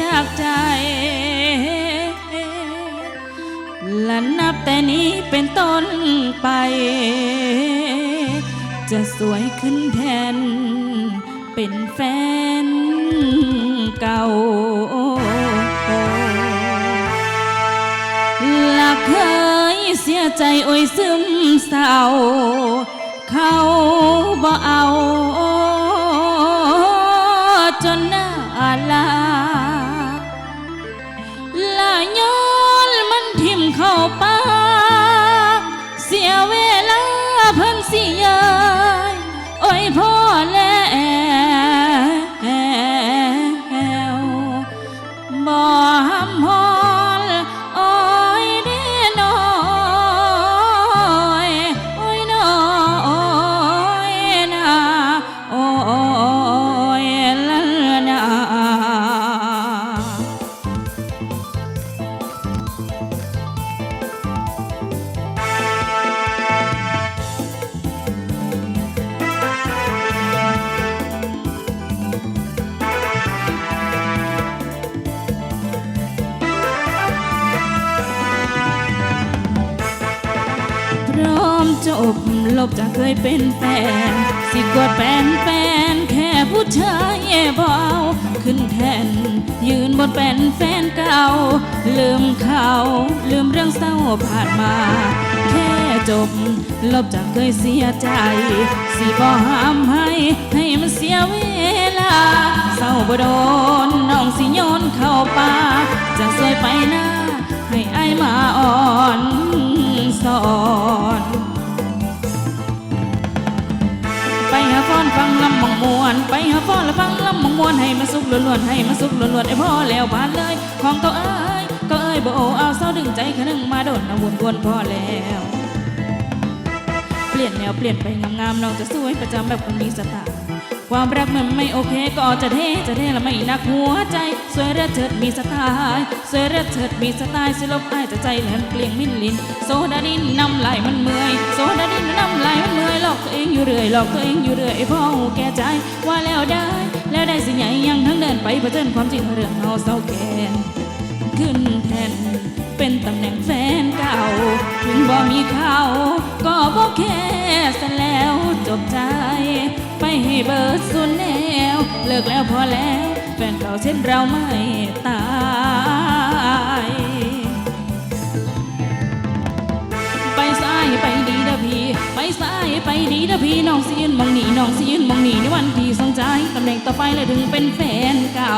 จากใจ และนับแต่นี้เป็นต้นไป จะสวยขึ้นแทน เป็นแฟนเก่าหลักเคยเสียใจโอ้ยซึมเศร้า เขาบ่เอา อบลบจากเคยเป็นแฟน สิกดแฟนแฟนแค่ผู้ชายเบาขึ้นแทนยืนบนเป็นแฟนเก่า ลืมเขาลืมเรื่องเศร้าผ่านมา แค่จบ ลบจากเคยเสียใจ สิบอห้ามให้ให้มันเสียเวลาเศร้าบ่โดนน้องสิโยนเข้าป่าจะสวยไปหน้าให้ไอมาอ่อน ฟังลำมองมวนไปหาฟ้อนแล้วฟังลำมองมวนให้มาสุกล้วนๆให้มาสุกล้วนๆไอ้พ่อแล้วบานเลยของตัวเอ้ยก็เอ้ยบ่โอเอาเศร้าดึงใจขนึงมาโดนเอาวนวนๆพอแล้วเปลี่ยนแนวเปลี่ยนไปงามๆน้องจะสวยประจำแบบคนมีสไตล์ความรักมันไม่โอเคก็จะเทจะเทและไม่นักหัวใจ สวยเระเถิดมีสไตล์สวยเระเถิดมีสไตล์สิลบอ้ายจะใจแหลมเกลียงมินลิน โซดาดินน้ำไหลมันเมื่อยโซดาดินน้ำไหลมันเมื่อยหลอก เองอยู่เรื่อยหลอกตัวเองอยู่เรื่อยไอพ่อหูแก่ใจว่าแล้วได้ แล้วได้สิใหญ่ยังทั้งเดินไปเผชิญความจริงเรื่องเฮาเศร้าแกนขึ้นแทนเป็นตำแหน่งแฟนเก่า ถึงบ่มีเขาก็บ่แค่ซะแล้วจบใจ ไปให้เบิดส่วนแนว เลิกแล้วพอแล้ว แฟนเก่าเช่นเราไม่ตาย ไปดีเด้อพี่น้องสิยืนมองหนีน้องสิยืนมองหนีในวันที่สองใจตำแหน่งต่อไปเลยถึงเป็นแฟนเก่า